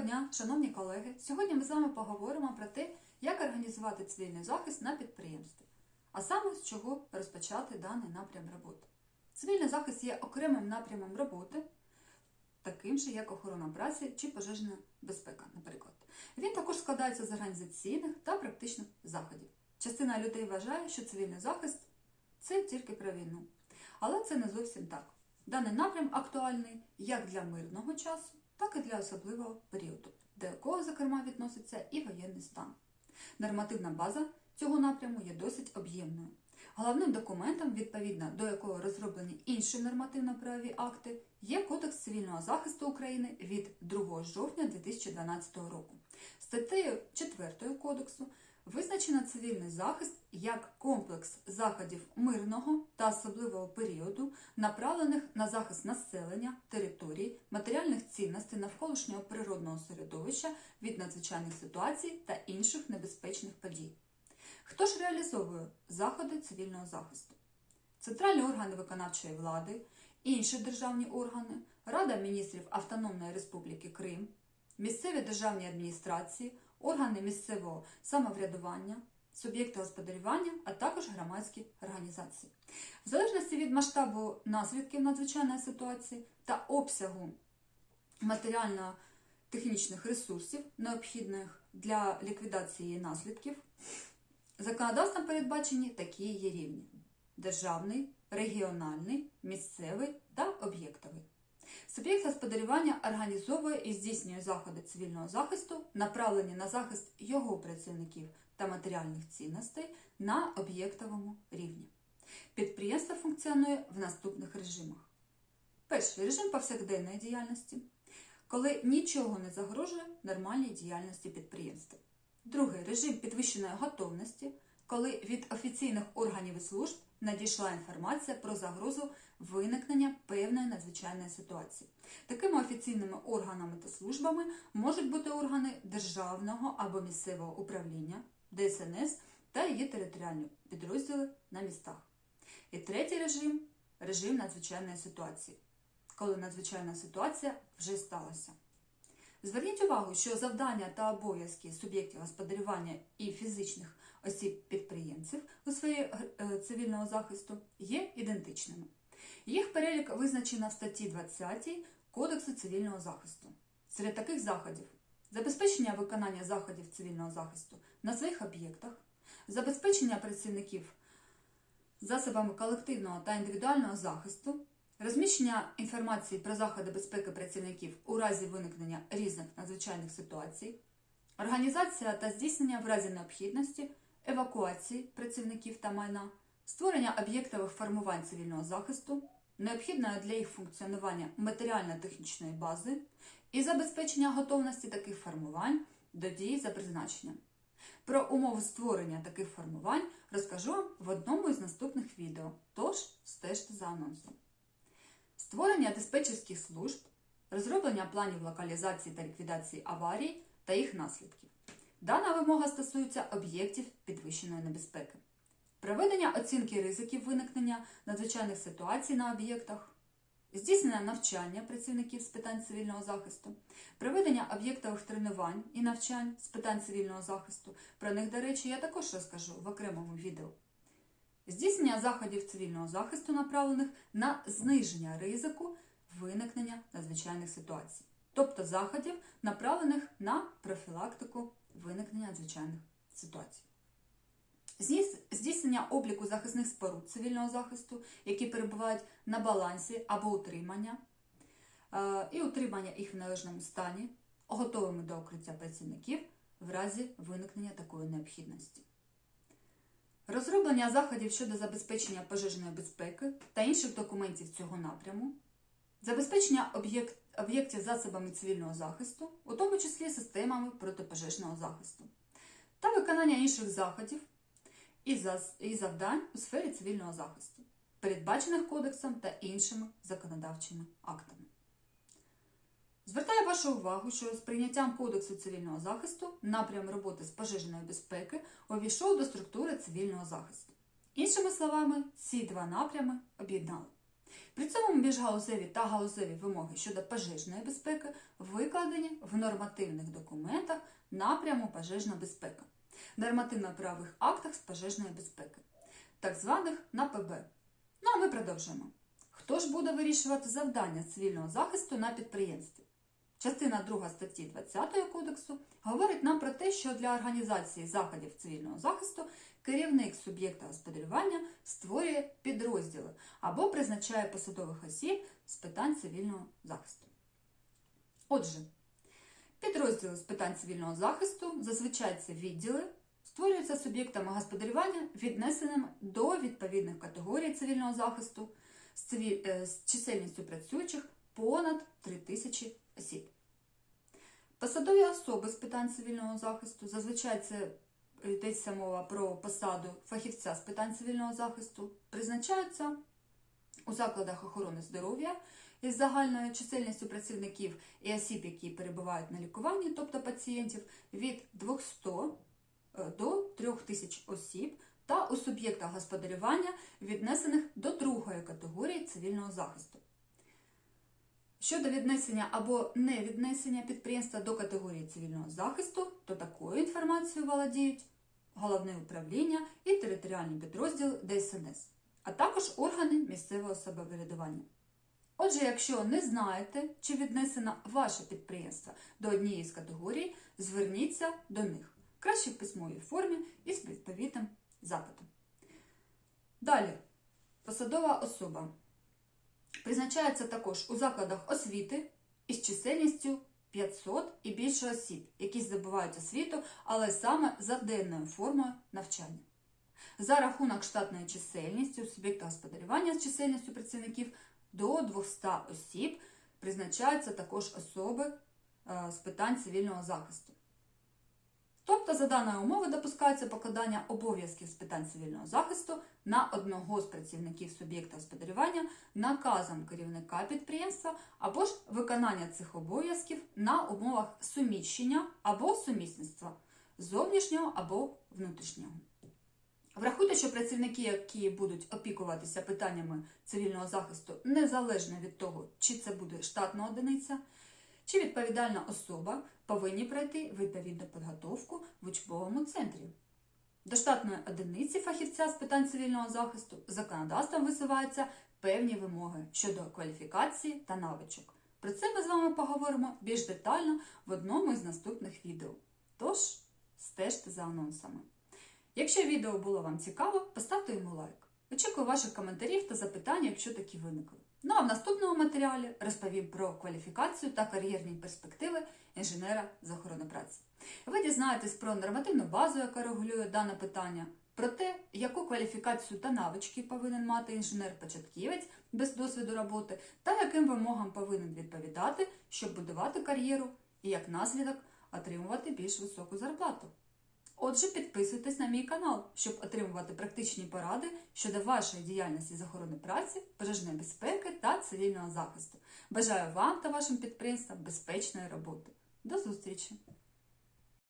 дня, шановні колеги! Сьогодні ми з вами поговоримо про те, як організувати цивільний захист на підприємстві, а саме з чого розпочати даний напрям роботи. Цивільний захист є окремим напрямом роботи, таким же, як охорона праці чи пожежна безпека, наприклад. Він також складається з організаційних та практичних заходів. Частина людей вважає, що цивільний захист це тільки про війну. Але це не зовсім так. Даний напрям актуальний як для мирного часу, так і для особливого періоду, до якого, зокрема, відноситься і воєнний стан. Нормативна база цього напряму є досить об'ємною. Головним документом, відповідно до якого розроблені інші нормативно-правові акти, є Кодекс цивільного захисту України від 2 жовтня 2012 року. Статтею 4 кодексу визначено цивільний захист як комплекс заходів мирного та особливого періоду, направлених на захист населення, територій, матеріальних цінностей навколишнього природного середовища від надзвичайних ситуацій та інших небезпечних подій. Хто ж реалізовує заходи цивільного захисту? Центральні органи виконавчої влади, інші державні органи, Рада міністрів Автономної Республіки Крим, місцеві державні адміністрації, органи місцевого самоврядування, суб'єкти господарювання, а також громадські організації. В залежності від масштабу наслідків надзвичайної ситуації та обсягу матеріально-технічних ресурсів, необхідних для ліквідації наслідків, законодавством передбачені такі є рівні: державний, регіональний, місцевий та об'єктовий. Суб'єкт господарювання організовує і здійснює заходи цивільного захисту, направлені на захист його працівників та матеріальних цінностей на об'єктовому рівні. Підприємство функціонує в наступних режимах: перший режим повсякденної діяльності, коли нічого не загрожує нормальній діяльності підприємства. Другий режим підвищеної готовності, коли від офіційних органів і служб надійшла інформація про загрозу виникнення певної надзвичайної ситуації. Такими офіційними органами та службами можуть бути органи державного або місцевого управління, ДСНС та її територіальні підрозділи на містах. І третій режим режим надзвичайної ситуації, коли надзвичайна ситуація вже сталася. Зверніть увагу, що завдання та обов'язки суб'єктів господарювання і фізичних осіб-підприємців у сфері е, цивільного захисту є ідентичними. Їх перелік визначено в статті 20 Кодексу цивільного захисту. Серед таких заходів забезпечення виконання заходів цивільного захисту на своїх об'єктах, забезпечення працівників засобами колективного та індивідуального захисту, розміщення інформації про заходи безпеки працівників у разі виникнення різних надзвичайних ситуацій, організація та здійснення в разі необхідності евакуації працівників та майна, створення об'єктових формувань цивільного захисту, необхідної для їх функціонування матеріально-технічної бази і забезпечення готовності таких формувань до дії за призначенням. Про умови створення таких формувань розкажу вам в одному із наступних відео, тож стежте за анонсом. Створення диспетчерських служб, розроблення планів локалізації та ліквідації аварій та їх наслідків. Дана вимога стосується об'єктів підвищеної небезпеки, проведення оцінки ризиків виникнення надзвичайних ситуацій на об'єктах, здійснення навчання працівників з питань цивільного захисту, проведення об'єктових тренувань і навчань з питань цивільного захисту. Про них, до речі, я також розкажу в окремому відео. Здійснення заходів цивільного захисту, направлених на зниження ризику виникнення надзвичайних ситуацій, тобто заходів, направлених на профілактику виникнення надзвичайних ситуацій. Здійснення обліку захисних споруд цивільного захисту, які перебувають на балансі або утримання, е, і утримання їх в належному стані, готовими до укриття працівників в разі виникнення такої необхідності. Розроблення заходів щодо забезпечення пожежної безпеки та інших документів цього напряму, забезпечення об'єкт, об'єктів засобами цивільного захисту, у тому числі системами протипожежного захисту, та виконання інших заходів і завдань у сфері цивільного захисту, передбачених кодексом та іншими законодавчими актами. Звертаю вашу увагу, що з прийняттям Кодексу цивільного захисту напрям роботи з пожежної безпеки увійшов до структури цивільного захисту. Іншими словами, ці два напрями об'єднали. При цьому міжгалузеві та галузеві вимоги щодо пожежної безпеки викладені в нормативних документах напряму пожежна безпека, нормативно-правових актах з пожежної безпеки, так званих НАПБ. Ну а ми продовжуємо. Хто ж буде вирішувати завдання цивільного захисту на підприємстві? Частина 2 статті 20 Кодексу говорить нам про те, що для організації заходів цивільного захисту керівник суб'єкта господарювання створює підрозділи або призначає посадових осіб з питань цивільного захисту. Отже, підрозділи з питань цивільного захисту зазвичай це відділи, створюються суб'єктами господарювання, віднесеними до відповідних категорій цивільного захисту з, е, чисельністю працюючих понад 3 тисячі осіб. Посадові особи з питань цивільного захисту, зазвичай це йдеться мова про посаду фахівця з питань цивільного захисту, призначаються у закладах охорони здоров'я із загальною чисельністю працівників і осіб, які перебувають на лікуванні, тобто пацієнтів, від 200 до 3000 осіб та у суб'єктах господарювання, віднесених до другої категорії цивільного захисту. Щодо віднесення або невіднесення підприємства до категорії цивільного захисту, то такою інформацією володіють головне управління і територіальні підрозділи ДСНС, а також органи місцевого самоврядування. Отже, якщо не знаєте, чи віднесено ваше підприємство до однієї з категорій, зверніться до них краще в письмовій формі і з відповідним запитом. Далі, посадова особа призначається також у закладах освіти із чисельністю 500 і більше осіб, які здобувають освіту, але саме за денною формою навчання. За рахунок штатної чисельності суб'єкта господарювання з чисельністю працівників до 200 осіб призначаються також особи е, з питань цивільного захисту. Тобто, за даною умовою допускається покладання обов'язків з питань цивільного захисту на одного з працівників суб'єкта господарювання наказом керівника підприємства або ж виконання цих обов'язків на умовах суміщення або сумісництва зовнішнього або внутрішнього. Врахуйте, що працівники, які будуть опікуватися питаннями цивільного захисту, незалежно від того, чи це буде штатна одиниця, чи відповідальна особа, повинні пройти відповідну підготовку в учбовому центрі. До штатної одиниці фахівця з питань цивільного захисту законодавством висуваються певні вимоги щодо кваліфікації та навичок. Про це ми з вами поговоримо більш детально в одному із наступних відео. Тож, стежте за анонсами. Якщо відео було вам цікаво, поставте йому лайк. Очікую ваших коментарів та запитань, якщо такі виникли. Ну а в наступному матеріалі розповім про кваліфікацію та кар'єрні перспективи інженера з охорони праці. Ви дізнаєтесь про нормативну базу, яка регулює дане питання, про те, яку кваліфікацію та навички повинен мати інженер-початківець без досвіду роботи, та яким вимогам повинен відповідати, щоб будувати кар'єру і як наслідок отримувати більш високу зарплату. Отже, підписуйтесь на мій канал, щоб отримувати практичні поради щодо вашої діяльності з охорони праці, пожежної безпеки та цивільного захисту. Бажаю вам та вашим підприємствам безпечної роботи. До зустрічі!